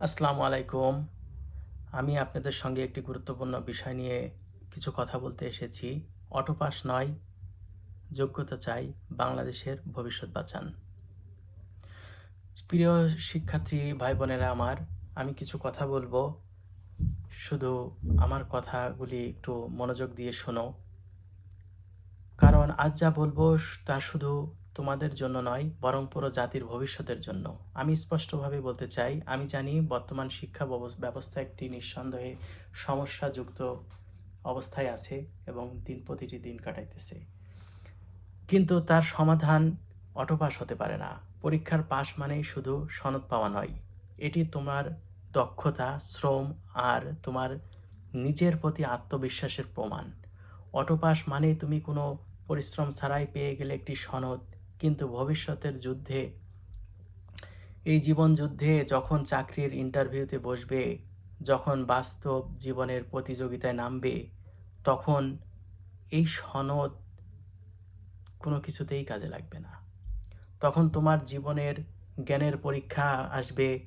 আসসালামু আলাইকুম। আমি আপনাদের সঙ্গে একটি গুরুত্বপূর্ণ বিষয় নিয়ে কিছু কথা বলতে এসেছি। অটোপাস নয়, যোগ্যতা চাই, বাংলাদেশের ভবিষ্যৎ বাঁচান। প্রিয় শিক্ষার্থী ভাই বোনেরা আমার, আমি কিছু কথা বলব। শুধু আমার কথাগুলি একটু মনোযোগ দিয়ে শোনো। কারণ আজ যা বলব, তা শুধু তোমাদের জন্য নয়, বরং পুরো জাতির ভবিষ্যতের জন্য। আমি স্পষ্টভাবে বলতে চাই, আমি জানি বর্তমান শিক্ষা ব্যবস্থা একটি নিঃসন্দেহে সমস্যাযুক্ত অবস্থায় আছে এবং দিন প্রতিটি দিন কাটাইতেছে। কিন্তু তার সমাধান অটোপাস হতে পারে না। পরীক্ষার পাশ মানেই শুধু সনদ পাওয়া নয়। এটি তোমার দক্ষতা, শ্রম আর তোমার নিজের প্রতি আত্মবিশ্বাসের প্রমাণ। অটোপাস মানে তুমি কোনো পরিশ্রম ছাড়াই পেয়ে গেলে একটি সনদ কিন্তু ভবিষ্যতের যুদ্ধে, এই জীবন যুদ্ধে যখন চাকরির ইন্টারভিউতে বসবে, যখন বাস্তব জীবনের প্রতিযোগিতায় নামবে, তখন এই সনদ কোনো কিছুতেই কাজে লাগবে না। তখন তোমার জীবনের জ্ঞানের পরীক্ষা আসবে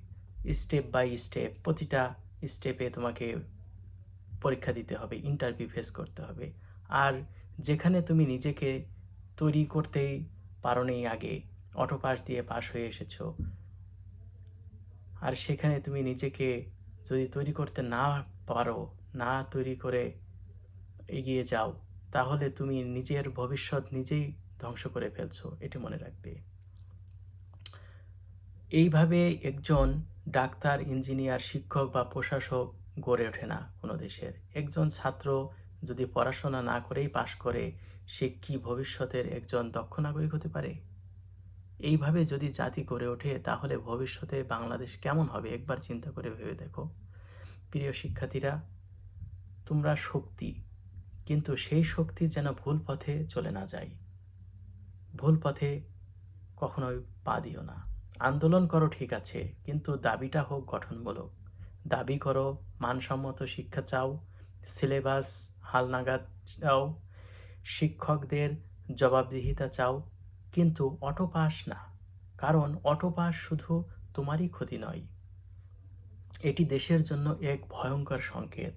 স্টেপ বাই স্টেপ প্রতিটা স্টেপে তোমাকে পরীক্ষা দিতে হবে ইন্টারভিউ ফেস করতে হবে। আর যেখানে তুমি নিজেকে তৈরি করতেই পারোনি আগে। অটো পাস দিয়ে পাশ হয়ে এসেছ। আর সেখানে তুমি নিজেকে যদি তৈরি করতে না পারো, না তৈরি করে এগিয়ে যাও, তাহলে তুমি নিজের ভবিষ্যৎ নিজেই ধ্বংস করে ফেলছো, এটি মনে রাখবে। এইভাবে একজন ডাক্তার, ইঞ্জিনিয়ার, শিক্ষক বা প্রশাসক গড়ে ওঠে না কোনো দেশের। একজন ছাত্র যদি পড়াশোনা না করেই পাশ করে সে কি ভবিষ্যতের একজন দক্ষ নাগরিক হতে পারে? এইভাবে যদি জাতি গড়ে ওঠে, তাহলে ভবিষ্যতে বাংলাদেশ কেমন হবে? একবার চিন্তা করে ভেবে দেখো। প্রিয় শিক্ষার্থীরা, তোমরা শক্তি, কিন্তু সেই শক্তি যেন ভুল পথে চলে না যায়। ভুল পথে কখনোই পা দিও না। আন্দোলন করো, ঠিক আছে, কিন্তু দাবিটা হোক গঠনমূলক। দাবি করো, মানসম্মত শিক্ষা চাও, সিলেবাস, হালনাগাদ চাও শিক্ষকদের জবাবদিহিতা চাও, কিন্তু অটো পাস না, কারণ অটো পাস শুধু তোমারই ক্ষতি নয়। এটি দেশের জন্য এক ভয়ঙ্কর সংকেত।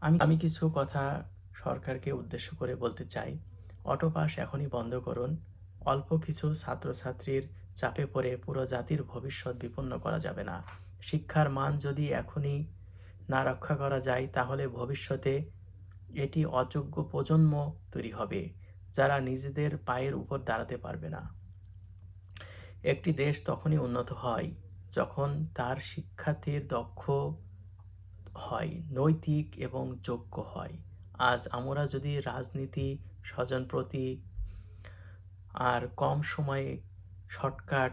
আমি আমি কিছু কথা সরকারকে উদ্দেশ্য করে বলতে চাই। অটো পাস এখনই বন্ধ করুন। অল্প কিছু ছাত্রছাত্রীর চাপে পড়ে পুরো জাতির ভবিষ্যৎ বিপন্ন করা যাবে না। শিক্ষার মান যদি এখনই না রক্ষা করা যায়, তাহলে ভবিষ্যতে এটি অযোগ্য প্রজন্ম তৈরি হবে, যারা নিজেদের পায়ের উপর দাঁড়াতে পারবে না। একটি দেশ তখনই উন্নত হয় যখন তার শিক্ষার্থীর দক্ষ হয়, নৈতিক এবং যোগ্য হয়। আজ আমরা যদি রাজনীতি, স্বজনপ্রতি আর কম সময়ে শর্টকাট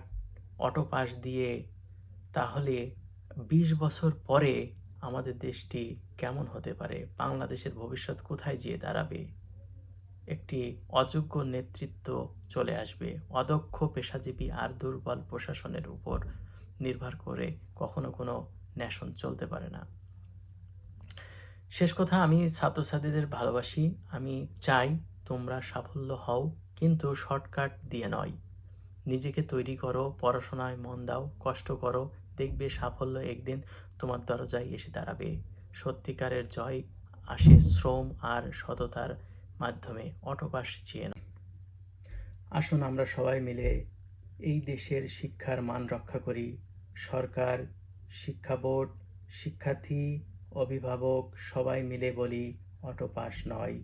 অটো পাস দিয়ে তাহলে বিশ বছর পরে আমাদের দেশটি কেমন হতে পারে? বাংলাদেশের ভবিষ্যৎ কোথায় গিয়ে দাঁড়াবে? একটি অযোগ্য নেতৃত্ব চলে আসবে। অদক্ষ পেশাজীবী আর দুর্বল প্রশাসনের উপর নির্ভর করে কখনো কোনো ন্যাশন চলতে পারে না। শেষ কথা, আমি ছাত্রছাত্রীদের ভালোবাসি। আমি চাই তোমরা সাফল্য হও, কিন্তু শর্টকাট দিয়ে নয়। নিজেকে তৈরি করো, পড়াশোনায় মন দাও, কষ্ট করো দেখবে সাফল্য একদিন তোমার দরজায় এসে দাঁড়াবে। সত্যিকারের জয় আসে শ্রম আর সততার মাধ্যমে, অটোপাস চেয়ে না আসুন আমরা সবাই মিলে এই দেশের শিক্ষার মান রক্ষা করি। সরকার, শিক্ষা বোর্ড, শিক্ষার্থী, অভিভাবক সবাই মিলে বলি, অটোপাস নয়,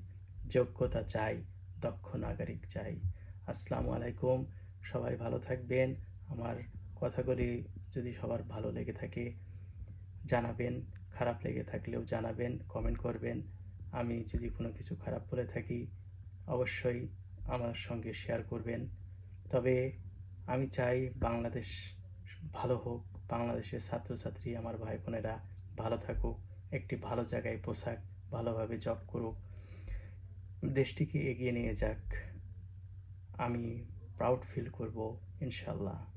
যোগ্যতা চাই, দক্ষ নাগরিক চাই। আসসালামু আলাইকুম, সবাই ভালো থাকবেন। আমার কথাগুলি যদি সবার ভালো লেগে থাকে, জানাবেন। খারাপ লেগে থাকলেও জানাবেন কমেন্ট করবেন। আমি যদি কোনো কিছু খারাপ বলে থাকি, অবশ্যই আমার সঙ্গে শেয়ার করবেন। তবে আমি চাই বাংলাদেশ ভালো হোক, বাংলাদেশের ছাত্রছাত্রী, আমার ভাই বোনেরা ভালো থাকুক, একটি ভালো জায়গায় পোশাক ভালোভাবে জব করুক। দেশটিকে এগিয়ে নিয়ে যাক। আমি প্রাউড ফিল করব, ইনশাল্লাহ।